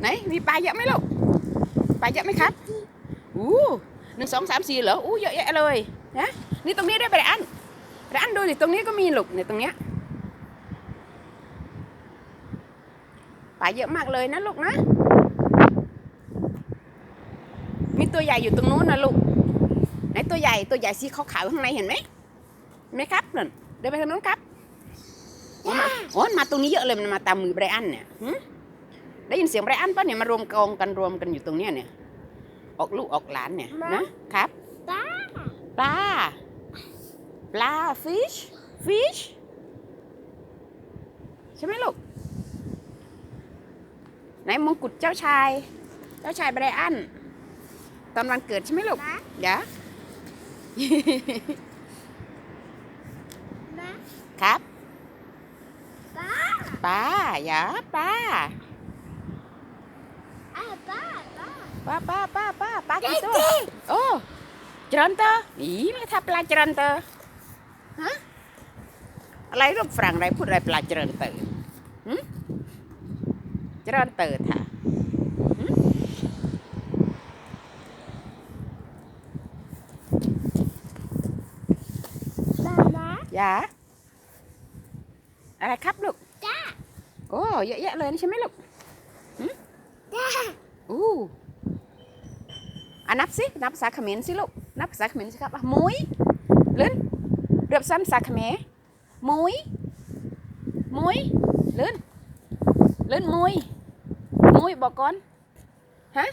ไหนมีปลาเยอะไหมลูกปลาเยอะไหมครับอู้หนึ่งสองสามสี่เหรออู้เยอะแยะเลยนะนี่ตรงนี้ด้วยไปอันไปอันดูดิตรงนี้ก็มีลูกเนี่ยตรงเนี้ยปลาเยอะมากเลยนะลูกนะ มีตัวใหญ่อยู่ตรงนู้นนะลูกไหนตัวใหญ่ตัวใหญ่สีขาวๆข้างในเห็นไหมเห็นไหมครับนั่นเดินไปทางนู้นครับโอ้โอ้มาตรงนี้เยอะเลยมันมาตามมือไบรอันเนี่ย ได้ยินเสียงไบรอันปะเนี่ยมารวมกองกันรวมกันอยู่ตรงเนี้ยเนี่ย ออกลูกออกหลานเนี่ยนะครับปลาปลาปลา fish fish ใช่ไหมลูกไหนมงกุฎเจ้าชาย เจ้าชายไบรอันตอนวันเกิดใช่ไหมลูกปลาเดี๋ยวปลาครับปลาปลาอย่าปลา อะปลา ปลาปลาปลาปลาปลาปลากี่ตัวโอ้จรันเตอร์อีไม่ทับปลาจรันเตอร์ฮะอะไรรูปฝรั่งอะไรพูดอะไรปลาจรันเตอร์หึจรันเตอร์ท่ะหึปลาปลาอย่าอะไรครับลูกจ้าโอ้เยอะแยะเลยนี่ใช่ไหมลูกจ้าอู้ อะนับสิ นับภาษาเขมรสิลูก นับภาษาเขมรสิครับอะมุ้ยเลื่อนเรียบซ้ำภาษาเขมรมุ้ยมุ้ยเลื่อนเลื่อนมุ้ยมุ้ยบอกก่อน ฮะ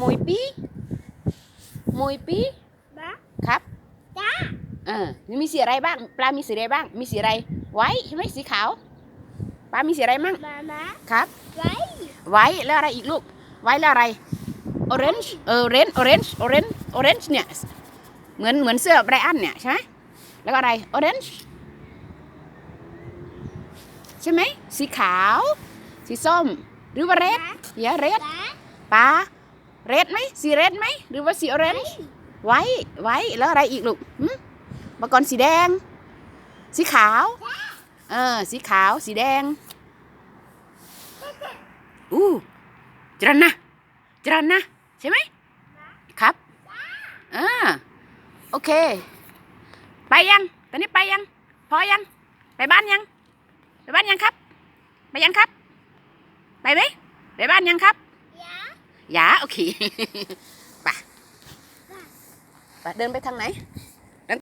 มุ้ยปีมุ้ยปีปลาครับจ้าเออมีสีอะไรบ้าง ปลา มีสีอะไรบ้าง มีสีอะไร ไว้ใช่ไหมสีขาว ปลา มีสีอะไรมั่งปลาปลาครับ ไว้ ไว้แล้วอะไรอีกลูก ไว้แล้วอะไร orange เออ orange orange orange orange เนี่ย เหมือนเหมือนเสื้อไบรอันเนี่ยใช่ไหมแล้วก็อะไร orange ใช่ไหม สีขาว สีส้ม หรือว่า red อย่า red ปลาปลา red ไหมสี red ไหม หรือว่าสี orange ไว้ไว้แล้วอะไรอีกลูกหึมาก่อนสีแดง สีขาว เออ สีขาว สีแดง อู้จรันนะจรันนะ ใช่ไหมครับอ่าโอเค ไปยัง ตอนนี้ไปยัง พอยัง ไปบ้านยัง ไปบ้านยังครับ ไปยังครับ ไปไหมไปบ้านยังครับยาอย่าโอเค ไป ไปเดินไปทางไหนป